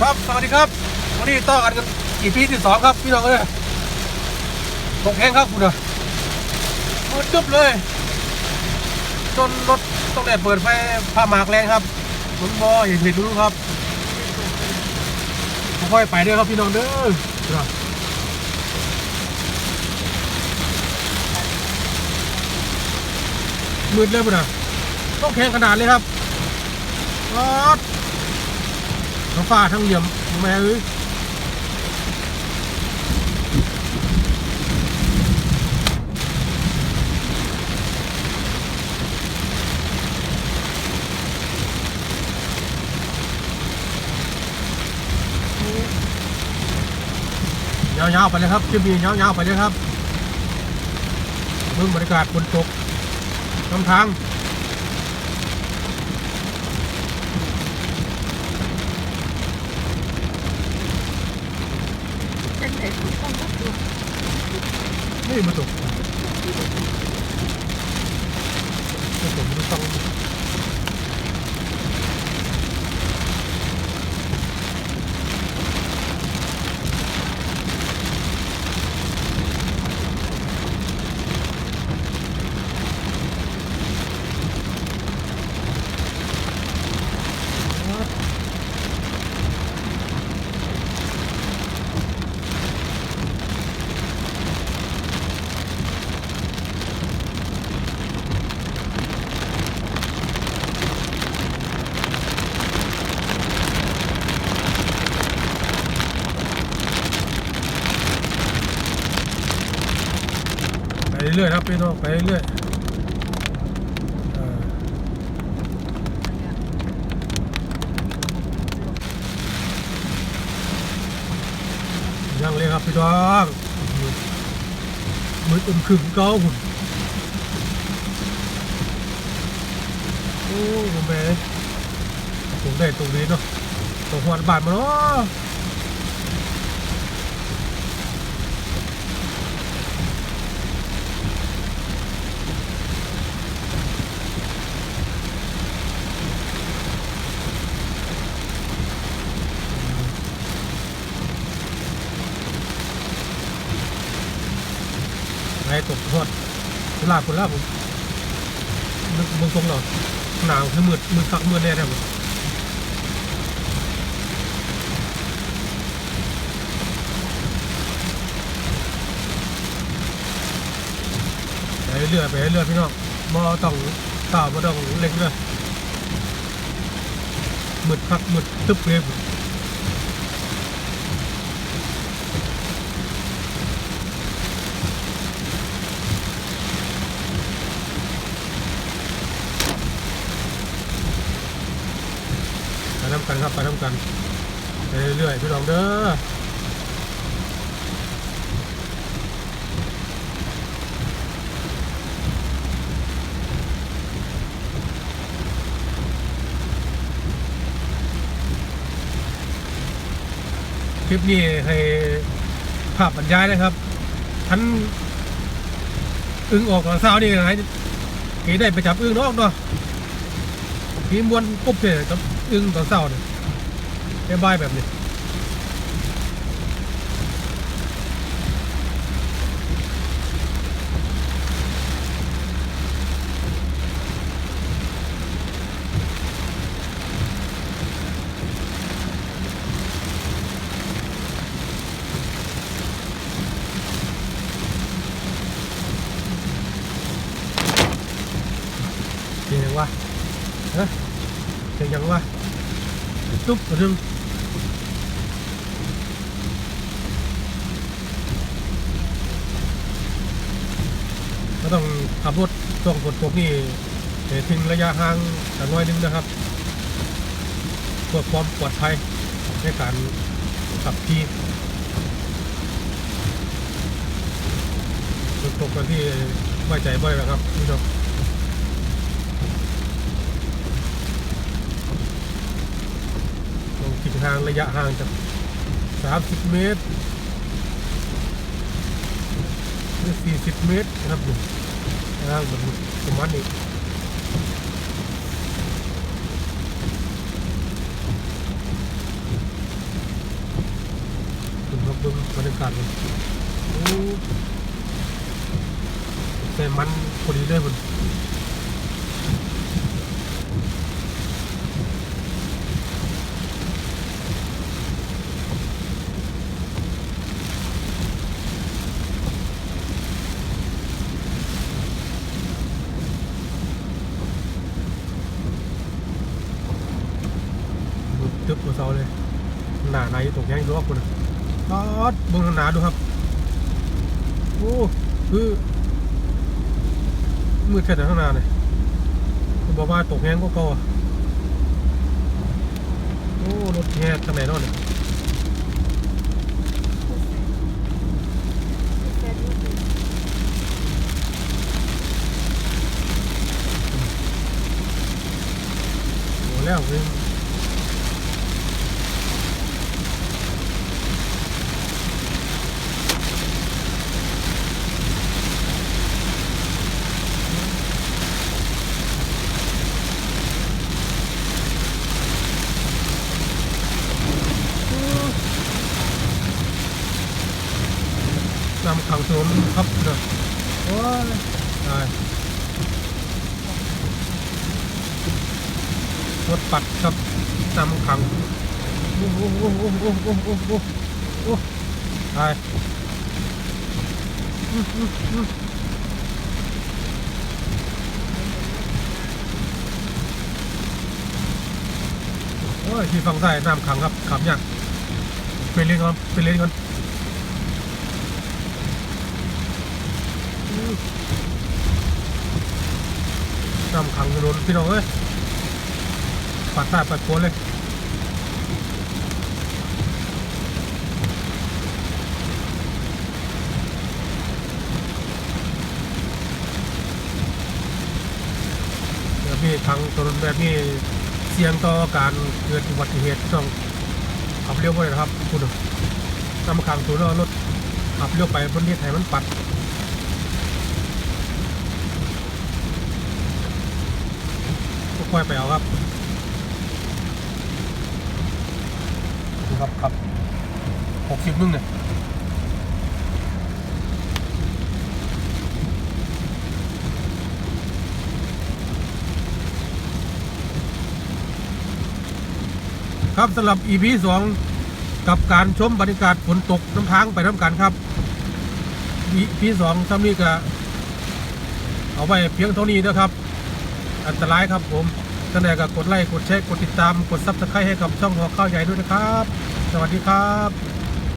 ครับ สวัสดีครับ วันนี้ต่อกันกันอีพีที่สองครับ พี่น้องเอ้ยตกแห้งครับคุณอะมืดตึ๊บเลย จนรถต้องได้เปิดไฟผ้าหมากแรงครับหมุนบออย่าเห็นดูครับค่อยไปด้อครับพี่น้องเด้อนะมืดเลยปุ่นอะต้องแข่งขนาดเลยครับรถ ทั้งฟ้าทั้งเหลี่ยมแม่เอ้ยยาวๆไปเลยครับคลิปนี้ยาวๆไปเลยครับเมืองบรรยากาศฝนตกนำทาง จังไหนฝนต้องรับตัว นี่มาต เรื่อยๆครับพี่น้องไปเรื่อยยังเลยครับพี่น้องมืดอึมครึมเก้าหุ่นโอ้ผมแม่ผมได้ตรงนี้เนาะตรงหัวบาทมาเนาะ ไงตกทอดเวลาคนละผมนึกเบงตรงเหรอหนาวคือมืดมืดคักมืดแน่แท้ผมไปเรื่อยไปเรื่อยพี่น้องบ่ต้องต่าบ่ต้องเล็กเลยมืดคักมืดตึ๊บเลยผม ไปน้ำกันครับ ไปน้ำกันไปเรื่อยๆพี่น้องเด้อคลิปนี้ให้ภาพบรรยายนะครับท่านอึ้งออกตอนเช้านี่ไงที่ได้ไปจับอึ้งนอกเนาะพี่มวนปุ๊บเนี่ยกับอึ้งตอนเศร้าเนี่ย ไอ้บายแบบนี้เสียงว่าฮะเสียงยังว่าตุ๊บกระดึงก็ต้อง ขับรถช่วงฝนตกนี้ถึงระยะห่างกันน้อยนึงนะครับเพื่อความปลอดภัยในการขับขี่ฝนตกกันที่ไว้ใจบ่อยนะครับพี่น้องลงทิศทางระยะห่างจาก30 เมตรหรือ40 เมตรนะครับ ล่างมันสมัดอีกดูครับดูบรรยากาศเลยโอ้แต่มันพอดีด้วยมัน ยังดูว่าคุณทอดบงหนาดูครับ โอ้คือมืดแค่ไหนข้างหน้าเลยผมบอกว่าตกแห้งก็พออะโอ้รถแห่ทางไหนนอนเนี่ยโอ้แล้วเว้ย นำขังถนนครับเนะโอ้ยตายรถปัดครับนำขังโอ้โหโอ้โหโอ้โหโอ้โหโอ้โหโอ้ตายโอ้ยที่ฝั่งซ้ายน้ำขังครับขับยากไปเล่นก่อนไปเล่นก่อน นำขังถนนพี่น้องเอ้ยปัดใต้ปัดโคนเลยแบบนี้ทางถนนแบบนี้เสี่ยงต่อการเกิดอุบัติเหตุต้องขับเร็วไปนะครับคุณนำขังถนนรถขับเร็วไปบนนี้ไถมันปัด ค่อยไปเอาครับดูครับครับหกสิบนึงเนี่ยครับสำหรับ EP สองกับการชมบรรยากาศฝนตกน้ำทางไปน้ำกันครับ EP สองซ้ำนี้ก็เอาไว้เพียงเท่านี้นะครับ อันตรายครับผมท่านใดก็กดไลค์กดแชร์กดติดตามกดซับสไครต์ให้กับช่องหัวข้าวใหญ่ด้วยนะครับ สวัสดีครับ